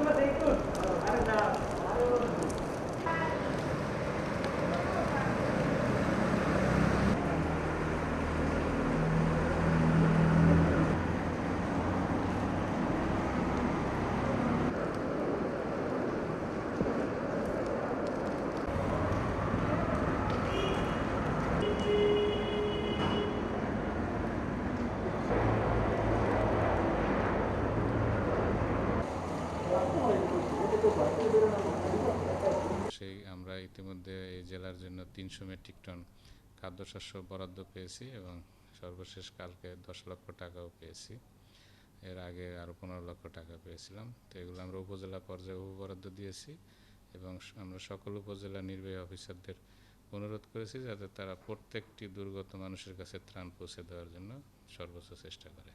Uma vez সেই আমরা ইতিমধ্যে এই জেলার জন্য তিনশো মেট্রিক টন খাদ্যশস্য বরাদ্দ পেয়েছি এবং সর্বশেষ কালকে দশ লক্ষ টাকাও পেয়েছি। এর আগে আরও পনেরো লক্ষ টাকা পেয়েছিলাম। তো এগুলো আমরা উপজেলা পর্যায়ে বরাদ্দ দিয়েছি এবং আমরা সকল উপজেলা নির্বাহী অফিসারদের অনুরোধ করেছি যাতে তারা প্রত্যেকটি দুর্গত মানুষের কাছে ত্রাণ পৌঁছে দেওয়ার জন্য সর্বোচ্চ চেষ্টা করে।